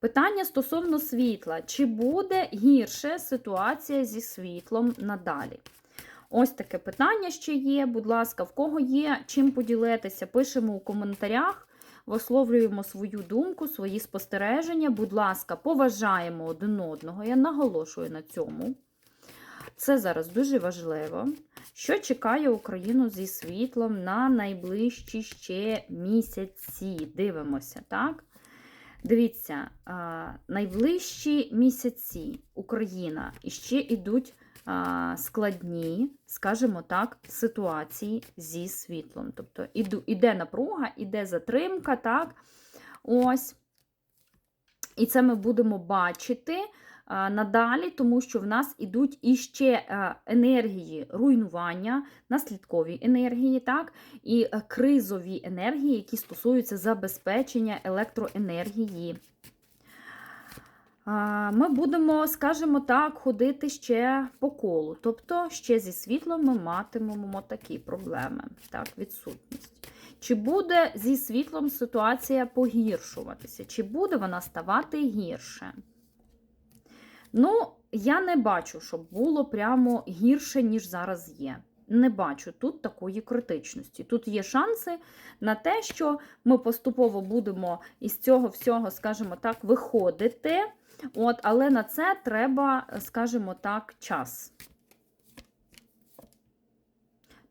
Питання стосовно світла. Чи буде гірше ситуація зі світлом надалі? Ось таке питання ще є. Будь ласка, в кого є чим поділитися, пишемо у коментарях, висловлюємо свою думку, свої спостереження. Будь ласка, поважаємо один одного. Я наголошую на цьому. Це зараз дуже важливо. Що чекає Україну зі світлом на найближчі ще місяці? Дивимося, так? Дивіться, найближчі місяці Україна іще ще йдуть складні, скажімо так, ситуації зі світлом. Тобто іде напруга, іде затримка, так? Ось. І це ми будемо бачити надалі, тому що в нас ідуть іще енергії руйнування, наслідкові енергії, так? і е, кризові енергії, які стосуються забезпечення електроенергії. Ми будемо, скажімо так, ходити ще по колу. Тобто, ще зі світлом ми матимемо такі проблеми, так, відсутність. Чи буде зі світлом ситуація погіршуватися? Чи буде вона ставати гірше? Ну, я не бачу, щоб було прямо гірше, ніж зараз є. Не бачу тут такої критичності. Тут є шанси на те, що ми поступово будемо із цього всього, скажімо так, виходити. От, але на це треба, скажімо так, час.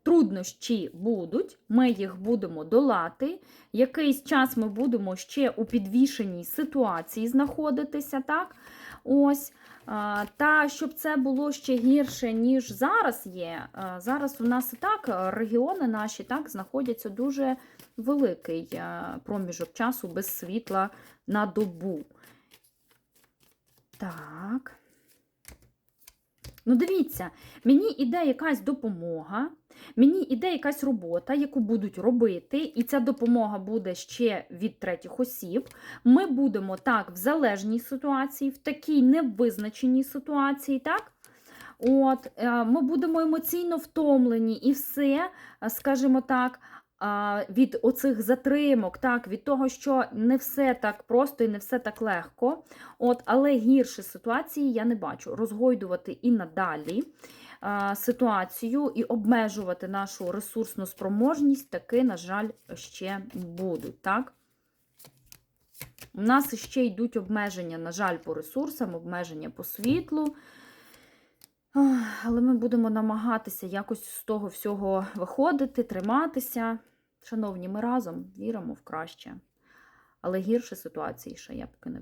Труднощі будуть, ми їх будемо долати. Якийсь час ми будемо ще у підвішеній ситуації знаходитися, так? Ось. Та щоб це було ще гірше, ніж зараз є. Зараз у нас і так регіони наші так знаходяться дуже великий проміжок часу без світла на добу. Так. Ну, дивіться, мені іде якась допомога, мені іде якась робота, яку будуть робити, і ця допомога буде ще від третіх осіб. Ми будемо так в залежній ситуації, в такій невизначеній ситуації, так? От, е, Ми будемо емоційно втомлені і все, е, скажімо так, від оцих затримок, так, від того, що не все так просто і не все так легко. От, Але гірші ситуації я не бачу. Розгойдувати і надалі ситуацію і обмежувати нашу ресурсну спроможність таки, на жаль, ще будуть. так. У нас ще йдуть обмеження, на жаль, по ресурсам, обмеження по світлу. Але ми будемо намагатися якось з того всього виходити, триматися. Шановні, ми разом віримо в краще. Але гірше ситуації ще я поки не